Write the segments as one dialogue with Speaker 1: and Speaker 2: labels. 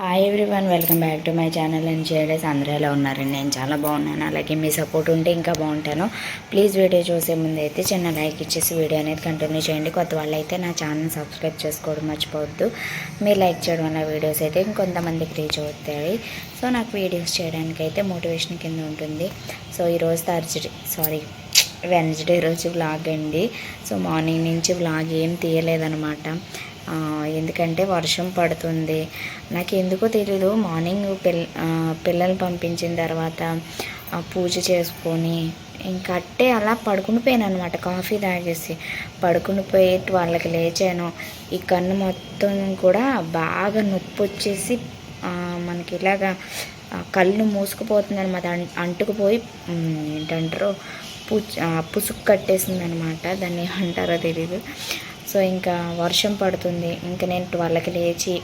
Speaker 1: Hi everyone welcome back to my channel and చేయడేస్ అందరూ ఎలా ఉన్నారండి? నేను చాలా బాగున్నాను. అలాగే మీ సపోర్ట్ ఉంటే ఇంకా బాగుంటాను. ప్లీజ్ వీడియో చూసే ముందు అయితే చిన్న లైక్ ఇచ్చేసి వీడియో అనేది కంటిన్యూ చేయండి. కొత్త వాళ్ళు అయితే నా ఛానల్ సబ్స్క్రైబ్ చేసుకోవడం మర్చిపోవద్దు. మీరు లైక్ చేయడం వల్ల వీడియోస్ అయితే ఇంకొంతమందికి రీచ్ అవుతాయి. సో నాకు వీడియోస్ చేయడానికి అయితే మోటివేషన్ కింద ఉంటుంది. సో ఈరోజు థర్స్డే సారీ వెన్స్డే రోజు వ్లాగ్ అండి. సో మార్నింగ్ నుంచి వ్లాగ్ ఏం తీయలేదనమాట ఎందుకంటే వర్షం పడుతుంది. నాకు ఎందుకో తెలీదు. మార్నింగ్ పిల్ పిల్లల్ని పంపించిన తర్వాత పూజ చేసుకొని ఇంకా అట్టే అలా పడుకుని పోయాను అనమాట కాఫీ తాగేసి పడుకుని పోయి వాళ్ళకి లేచాను. ఈ కన్ను మొత్తం కూడా బాగా నొప్పి వచ్చేసి మనకి ఇలాగా కళ్ళు మూసుకుపోతుంది అనమాట అంటుకుపోయి ఏంటంటారు? పుచ్చు పుసుకు కట్టేసింది అనమాట దాన్ని ఏమంటారో తెలీదు. సో ఇంకా వర్షం పడుతుంది. ఇంకా నేను ట్వెల్వ్కి లేచి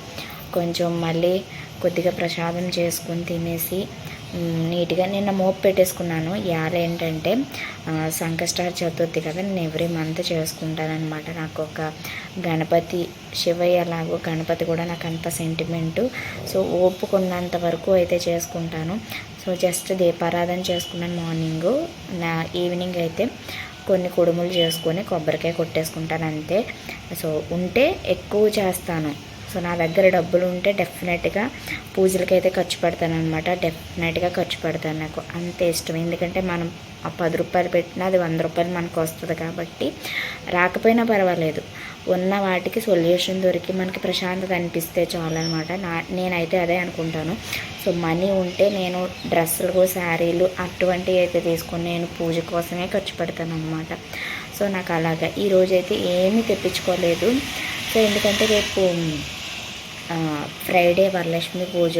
Speaker 1: కొంచెం మళ్ళీ కొద్దిగా ప్రసాదం చేసుకొని తినేసి నీట్గా నిన్న మోపు పెట్టేసుకున్నాను. ఇవాళ ఏంటంటే ఆ, సంకష్టార చతుర్థి కదా నేను ఎవ్రీ మంత్ చేసుకుంటానమాట నాకు ఒక గణపతి శివయ్య లాగో గణపతి కూడా నాకు అంత సెంటిమెంటు సో ఓపుకున్నంత వరకు అయితే చేసుకుంటాను. సో జస్ట్ దీపారాధన చేసుకున్నాను మార్నింగు. నా ఈవినింగ్ అయితే కొన్ని కుడుములు చేసుకొని కొబ్బరికాయ కొట్టేసుకుంటాను అంతే. సో ఉంటే ఎక్కువ చేస్తాను. సో నా దగ్గర డబ్బులు ఉంటే డెఫినెట్గా పూజలకైతే ఖర్చు పెడతాను అనమాట డెఫినెట్గా ఖర్చు పెడతాను నాకు. అంత ఇష్టం. ఎందుకంటే మనం ఆ పది రూపాయలు పెట్టినా అది వంద రూపాయలు మనకు వస్తుంది కాబట్టి. రాకపోయినా పర్వాలేదు. ఉన్న వాటికి సొల్యూషన్ దొరికి మనకి ప్రశాంతత అనిపిస్తే చాలు అనమాట నా నేనైతే అదే అనుకుంటాను. సో మనీ ఉంటే నేను డ్రెస్సులు శారీలు అటువంటివి అయితే తీసుకొని నేను పూజ కోసమే ఖర్చు పెడతాను అనమాట సో నాకు అలాగా. ఈరోజైతే ఏమీ తెప్పించుకోలేదు. సో ఎందుకంటే రేపు ఫ్రైడే వరలక్ష్మి పూజ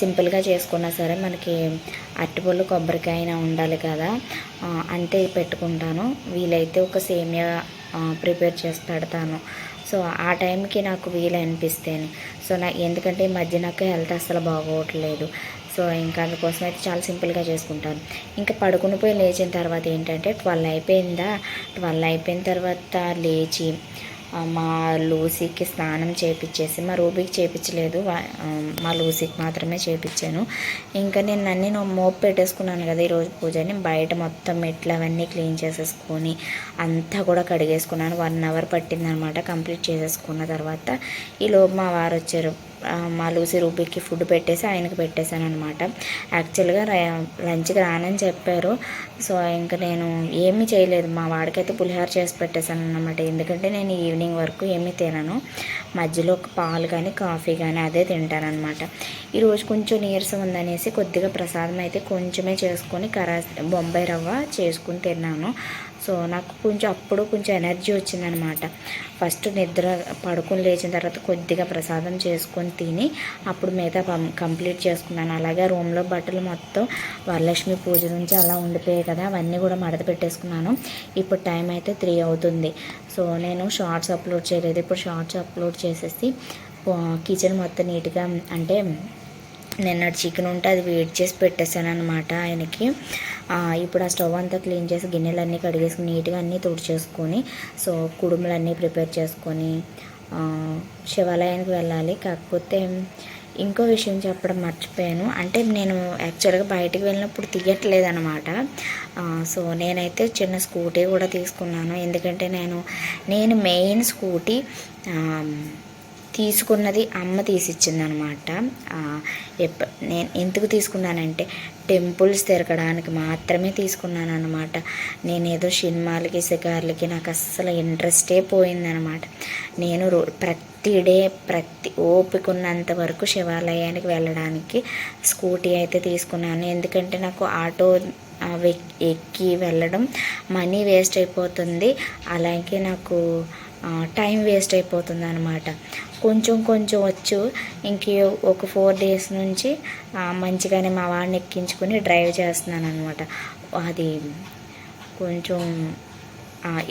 Speaker 1: సింపుల్గా చేసుకున్నా సరే మనకి అరటిపళ్ళు కొబ్బరికాయ అయినా ఉండాలి కదా. అంతే పెట్టుకుంటాను. వీలైతే ఒక సేమియా ప్రిపేర్ చేసి పెడతాను సో ఆ టైంకి నాకు వీలు అనిపిస్తేనే. సో నా ఎందుకంటే ఈ మధ్య నాకు హెల్త్ అసలు బాగోవట్లేదు సో ఇంకా అందుకోసం అయితే చాలా సింపుల్గా చేసుకుంటాను. ఇంకా పడుకుని పోయి లేచిన తర్వాత ఏంటంటే ట్వెల్వ్ అయిపోయిందా? ట్వెల్వ్ అయిపోయిన తర్వాత లేచి మా లూసీకి స్నానం చేపించేసి మా రూబీకి చేపించలేదు మా లూసీకి మాత్రమే చేపించాను ఇంకా నేను అన్నీ నేను మోపు పెట్టేసుకున్నాను కదా ఈరోజు పూజని బయట మొత్తం మెట్లు అవన్నీ క్లీన్ చేసేసుకొని అంతా కూడా కడిగేసుకున్నాను. వన్ అవర్ పట్టిందనమాట కంప్లీట్ చేసేసుకున్న తర్వాత ఈలోపు మా వారు వచ్చారు మా లూసీ రూబీకి ఫుడ్ పెట్టేసి ఆయనకి పెట్టేశాను అనమాట యాక్చువల్గా లంచ్కి రానని చెప్పారు. సో ఇంకా నేను ఏమీ చేయలేదు. మా వాడికైతే పులిహోర చేసి పెట్టేశాను అనమాట ఎందుకంటే నేను ఈవినింగ్ వరకు ఏమీ తినను. మధ్యలో ఒక పాలు కానీ కాఫీ కానీ అదే తింటానమాట ఈరోజు కొంచెం నీరసం ఉందనేసి కొద్దిగా ప్రసాదం అయితే కొంచెమే చేసుకొని కరా బొంబాయి రవ్వ చేసుకుని తిన్నాను. సో నాకు కొంచెం అప్పుడు కొంచెం ఎనర్జీ వచ్చిందనమాట. ఫస్ట్ నిద్ర పడుకొని లేచిన తర్వాత కొద్దిగా ప్రసాదం చేసుకొని తిని అప్పుడు మిగతా కంప్లీట్ చేసుకున్నాను. అలాగే రూమ్లో బట్టలు మొత్తం వరలక్ష్మి పూజ నుంచి అలా ఉండిపోయాయి కదా అవన్నీ కూడా మడత పెట్టేసుకున్నాను. ఇప్పుడు టైం అయితే త్రీ అవుతుంది. సో నేను షార్ట్స్ అప్లోడ్ చేయలేదు. ఇప్పుడు షార్ట్స్ అప్లోడ్ చేసేసి కిచెన్ మొత్తం నీట్గా అంటే నిన్న చికెన్ ఉంటే అది వేడి చేసి పెట్టేశాను అనమాట ఆయనకి ఇప్పుడు ఆ స్టవ్ అంతా క్లీన్ చేసి గిన్నెలన్నీ కడిగేసుకుని నీట్గా అన్నీ తుడిచేసుకొని సో కుడుములన్నీ ప్రిపేర్ చేసుకొని శివాలయానికి వెళ్ళాలి. కాకపోతే ఇంకో విషయం చెప్పడం మర్చిపోయాను. అంటే నేను యాక్చువల్గా బయటికి వెళ్ళినప్పుడు తీయట్లేదు అనమాట సో నేనైతే చిన్న స్కూటీ కూడా తీసుకున్నాను. ఎందుకంటే నేను నేను మెయిన్ స్కూటీ తీసుకున్నది అమ్మ తీసిచ్చింది అనమాట ఎప్ప నేను ఎందుకు తీసుకున్నానంటే టెంపుల్స్ తిరగడానికి మాత్రమే తీసుకున్నాను అనమాట నేనేదో సినిమాలకి షికార్లకి నాకు అస్సలు ఇంట్రెస్టే పోయిందనమాట. నేను రో ప్రతి డే ప్రతి ఓపిక ఉన్నంత వరకు శివాలయానికి వెళ్ళడానికి స్కూటీ అయితే తీసుకున్నాను. ఎందుకంటే నాకు ఆటో ఎక్కి వెళ్ళడం మనీ వేస్ట్ అయిపోతుంది. అలాగే నాకు టైం వేస్ట్ అయిపోతుంది అనమాట కొంచెం కొంచెం వచ్చు. ఇంక ఒక ఫోర్ డేస్ నుంచి మంచిగానే మా వాడిని ఎక్కించుకొని డ్రైవ్ చేస్తున్నాను అనమాట అది కొంచెం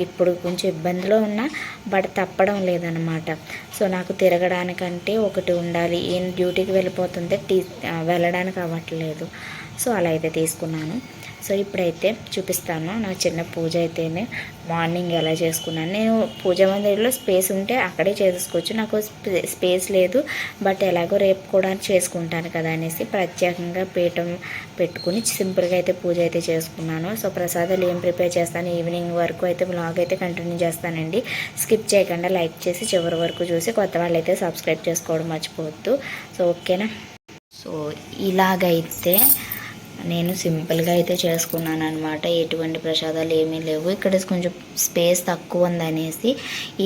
Speaker 1: ఇప్పుడు కొంచెం ఇబ్బందిలో ఉన్నా బట్ తప్పడం లేదనమాట సో నాకు తిరగడానికంటే ఒకటి ఉండాలి. ఏం డ్యూటీకి వెళ్ళిపోతుంటే టీ వెళ్ళడానికి అవ్వట్లేదు. సో అలా అయితే తీసుకున్నాను. సో ఇప్పుడైతే చూపిస్తాను నా చిన్న పూజ అయితేనే. మార్నింగ్ ఎలా చేసుకున్నాను. నేను పూజ మందిరంలో స్పేస్ ఉంటే అక్కడే చేసుకోవచ్చు. నాకు స్పే- స్పేస్ లేదు. బట్ ఎలాగో రేపు కూడా చేసుకుంటాను కదా అనేసి ప్రత్యేకంగా పీఠం పెట్టుకుని సింపుల్గా అయితే పూజ అయితే చేసుకున్నాను. సో ప్రసాదాలు ఏం ప్రిపేర్ చేస్తాను? ఈవినింగ్ వరకు అయితే బ్లాగ్ అయితే కంటిన్యూ చేస్తానండి. స్కిప్ చేయకుండా లైక్ చేసి చివరి వరకు చూసి కొత్త వాళ్ళు అయితే సబ్స్క్రైబ్ చేసుకోవడం మర్చిపోవద్దు. సో ఓకేనా? సో ఇలాగైతే నేను సింపుల్గా అయితే చేసుకున్నాను అనమాట ఎటువంటి ప్రసాదాలు ఏమీ లేవు. ఇక్కడ కొంచెం స్పేస్ తక్కువ ఉందనేసి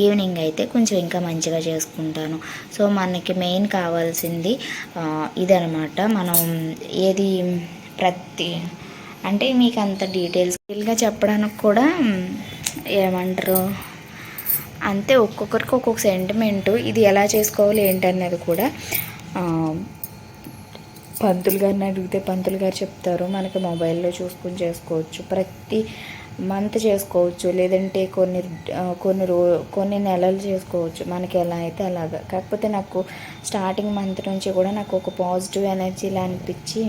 Speaker 1: ఈవినింగ్ అయితే కొంచెం ఇంకా మంచిగా చేసుకుంటాను. సో మనకి మెయిన్ కావాల్సింది ఇదనమాట మనం ఏది ప్రతి అంటే మీకు అంత డీటెయిల్స్గా చెప్పడానికి కూడా ఏమంటారు? అంతే ఒక్కొక్కరికి ఒక్కొక్క సెంటిమెంటు. ఇది ఎలా చేసుకోవాలి ఏంటన్నది కూడా పంతులు గారిని అడిగితే పంతులు గారు చెప్తారు మనకి మొబైల్లో చూసుకుని చేసుకోవచ్చు ప్రతి మంత్ చేసుకోవచ్చు లేదంటే కొన్ని కొన్ని రో కొన్ని నెలలు చేసుకోవచ్చు. మనకి ఎలా అయితే అలాగా. కాకపోతే నాకు స్టార్టింగ్ మంత్ నుంచి కూడా నాకు ఒక పాజిటివ్ ఎనర్జీలా అనిపించి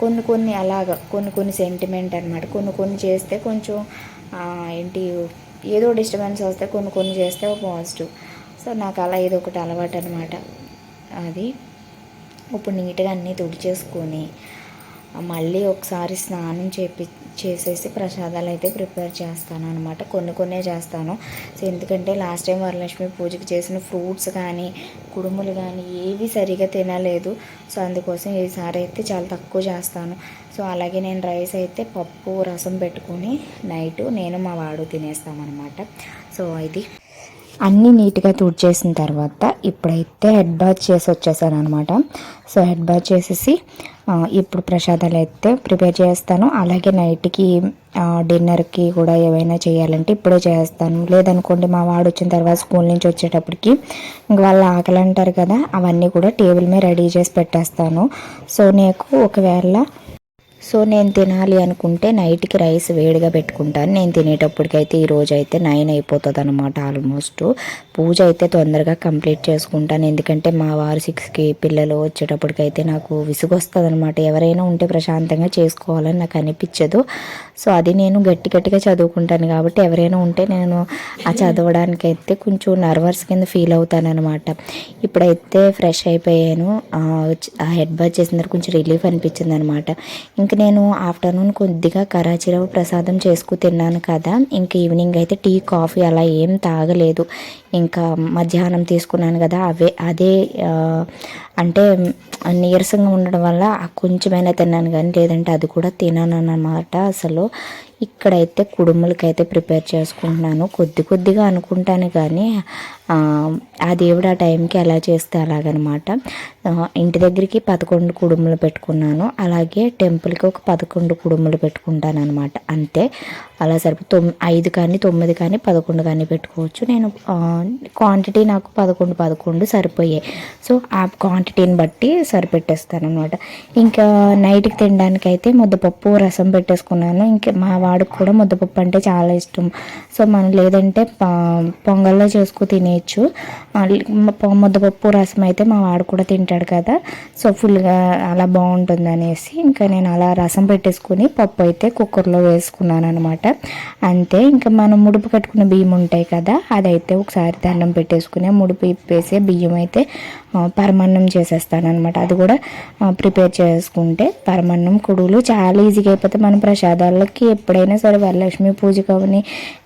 Speaker 1: కొన్ని కొన్ని అలాగా కొన్ని కొన్ని సెంటిమెంట్ అనమాట కొన్ని కొన్ని చేస్తే కొంచెం ఏంటి ఏదో డిస్టర్బెన్స్ వస్తే కొన్ని కొన్ని చేస్తే పాజిటివ్. సో నాకు అలా ఏదో ఒకటి అలవాటు అనమాట అది. ఇప్పుడు నీట్గా అన్నీ తుడిచేసుకొని మళ్ళీ ఒకసారి స్నానం చేపి చేసేసి ప్రసాదాలు అయితే ప్రిపేర్ చేస్తాను అనమాట కొన్ని కొన్నే చేస్తాను. సో ఎందుకంటే లాస్ట్ టైం వరలక్ష్మి పూజకి చేసిన ఫ్రూట్స్ కానీ కుడుములు కానీ ఏవి సరిగా తినలేదు. సో అందుకోసం ఈసారి అయితే చాలా తక్కువ చేస్తాను. సో అలాగే నేను రైస్ అయితే పప్పు రసం పెట్టుకొని నైట్ నేను మా వాడు తినేస్తామన్నమాట. సో ఇది. అన్నీ నీట్గా తుడిచేసిన తర్వాత ఇప్పుడైతే హెడ్ బాత్ చేసి వచ్చేసాను అనమాట సో హెడ్ బాత్ చేసేసి ఇప్పుడు ప్రసాదాలు అయితే ప్రిపేర్ చేస్తాను. అలాగే నైట్కి డిన్నర్కి కూడా ఏవైనా చేయాలంటే ఇప్పుడే చేస్తాను. లేదనుకోండి మా వాడు వచ్చిన తర్వాత స్కూల్ నుంచి వచ్చేటప్పటికి ఇంక వాళ్ళు ఆకలి అంటారు కదా అవన్నీ కూడా టేబుల్ మీద రెడీ చేసి పెట్టేస్తాను. సో నీకు ఒకవేళ సో నేను తినాలి అనుకుంటే నైట్కి రైస్ వేడిగా పెట్టుకుంటాను. నేను తినేటప్పటికైతే ఈ అయితే నైన్ అయిపోతుంది అనమాట ఆల్మోస్ట్. పూజ అయితే తొందరగా కంప్లీట్ చేసుకుంటాను. ఎందుకంటే మా వారు సిక్స్కి పిల్లలు వచ్చేటప్పటికైతే నాకు విసుగు వస్తుంది అనమాట ఎవరైనా ఉంటే ప్రశాంతంగా చేసుకోవాలని నాకు అనిపించదు. సో అది నేను గట్టి గట్టిగా చదువుకుంటాను కాబట్టి ఎవరైనా ఉంటే నేను ఆ చదవడానికి అయితే కొంచెం నర్వస్ కింద ఫీల్ అవుతాను అనమాట ఇప్పుడైతే ఫ్రెష్ అయిపోయాను. ఆ హెడ్ బాత్ చేసిన తర్వాత కొంచెం రిలీఫ్ అనిపించింది అనమాట ఇంక నేను ఆఫ్టర్నూన్ కొద్దిగా కరాచీరవ ప్రసాదం చేసుకు తిన్నాను కదా. ఇంక ఈవినింగ్ అయితే టీ కాఫీ అలా ఏం తాగలేదు. ఇంకా మధ్యాహ్నం తీసుకున్నాను కదా అవే అదే అంటే నీరసంగా ఉండడం వల్ల ఆ కొంచెమైనా తిన్నాను కానీ లేదంటే అది కూడా తినాను అన్నమాట అసలు. ఇక్కడైతే కుడుములకైతే ప్రిపేర్ చేసుకుంటున్నాను. కొద్ది కొద్దిగా అనుకుంటాను కానీ ఆ, దేవుడు ఆ టైంకి ఎలా చేస్తే అలాగనమాట. ఇంటి దగ్గరికి పదకొండు కుడుములు పెట్టుకున్నాను. అలాగే టెంపుల్కి ఒక పదకొండు కుడుములు పెట్టుకుంటాను అనమాట అంతే. అలా సరిపో తొమ్ ఐదు కానీ తొమ్మిది కానీ పదకొండు కానీ పెట్టుకోవచ్చు. నేను క్వాంటిటీ నాకు పదకొండు పదకొండు సరిపోయాయి. సో ఆ క్వాంటిటీని బట్టి సరిపెట్టేస్తాను అనమాట ఇంకా నైట్కి తినడానికి అయితే ముద్దపప్పు రసం పెట్టేసుకున్నాను. ఇంకా మా వాడికి కూడా ముద్దపప్పు అంటే చాలా ఇష్టం. సో మనం లేదంటే పొంగల్లో చేసుకు తినేయచ్చు. ముద్దపప్పు రసం అయితే మా వాడు కూడా తింటాడు కదా. సో ఫుల్గా అలా బాగుంటుంది అనేసి ఇంకా నేను అలా రసం పెట్టేసుకుని పప్పు అయితే కుక్కర్లో వేసుకున్నాను అనమాట అంతే ఇంకా మనం ముడుపు కట్టుకున్న బియ్యం ఉంటాయి కదా అదైతే ఒకసారి దండం పెట్టేసుకుని ముడుపు ఇప్పేసి బియ్యం అయితే పరమాన్నం చేసేస్తాను అనమాట అది కూడా ప్రిపేర్ చేసుకుంటే పరమాన్నం కుడులు చాలా ఈజీగా అయిపోతే మన ప్రసాదాలకి ఎప్పుడైనా సరే వరలక్ష్మి పూజ కావని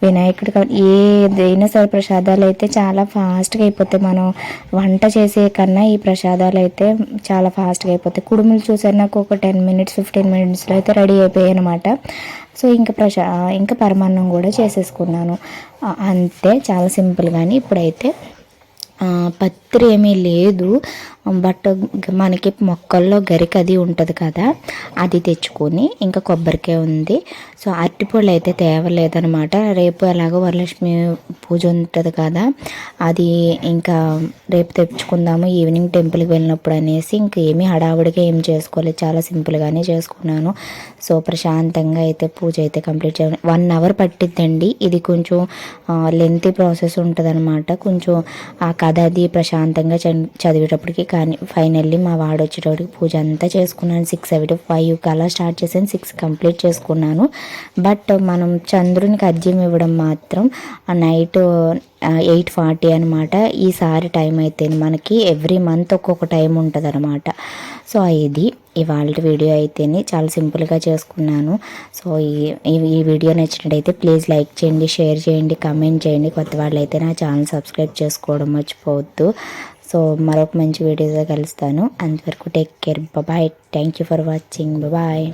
Speaker 1: వినాయకుడు కావని ఏదైనా సరే ప్రసాదాలు అయితే చాలా ఫాస్ట్గా అయిపోతాయి. మనం వంట చేసే కన్నా ఈ ప్రసాదాలు అయితే చాలా ఫాస్ట్గా అయిపోతాయి. కుడుములు చూసారు నాకు ఒక టెన్ మినిట్స్ ఫిఫ్టీన్ మినిట్స్లో అయితే రెడీ అయిపోయాయి అనమాట సో ఇంకా ప్రశా ఇంకా పరమాన్నం కూడా చేసేసుకున్నాను. అంతే చాలా సింపుల్ కానీ ఇప్పుడైతే పత్రి ఏమీ లేదు. బట్ మనకి మొక్కల్లో గరిక అది ఉంటుంది కదా అది తెచ్చుకొని ఇంకా కొబ్బరికాయ ఉంది. సో అరటిపళ్ళు అయితే తేవలేదనమాట రేపు ఎలాగో వరలక్ష్మి పూజ ఉంటుంది కదా అది ఇంకా రేపు తెచ్చుకుందాము ఈవినింగ్ టెంపుల్కి వెళ్ళినప్పుడు అనేసి ఇంకా ఏమీ హడావుడిగా ఏం చేసుకోలేదు. చాలా సింపుల్గానే చేసుకున్నాను. సో ప్రశాంతంగా అయితే పూజ అయితే కంప్లీట్ చేయాలి. వన్ అవర్ పట్టిద్దండి. ఇది కొంచెం లెంతీ ప్రాసెస్ ఉంటుంది కొంచెం ఆ కథ అది ప్రశాంతంగా చ- చదివేటప్పటికి కానీ ఫైనల్లీ మా వాడు వచ్చేటోడికి పూజ అంతా చేసుకున్నాను. సిక్స్ అవి ఫైవ్ అలా స్టార్ట్ చేశాను. సిక్స్ కంప్లీట్ చేసుకున్నాను. బట్ మనం చంద్రునికి అర్జ్యం ఇవ్వడం మాత్రం ఆ నైట్ ఎయిట్ ఫార్టీ అనమాట ఈసారి టైం అయితే మనకి ఎవ్రీ మంత్ ఒక్కొక్క టైం ఉంటుంది అనమాట సో ఇది ఇవాళ వీడియో అయితేనే చాలా సింపుల్గా చేసుకున్నాను. సో ఈ ఈ- ఈ వీడియో నచ్చినట్టయితే ప్లీజ్ లైక్ చేయండి షేర్ చేయండి కమెంట్ చేయండి. కొత్త వాళ్ళు అయితే నా ఛానల్ సబ్స్క్రైబ్ చేసుకోవడం మర్చిపోవద్దు. సో మరొక మంచి వీడియోతో కలుస్తాను. అంతవరకు take care bye thank you for watching bye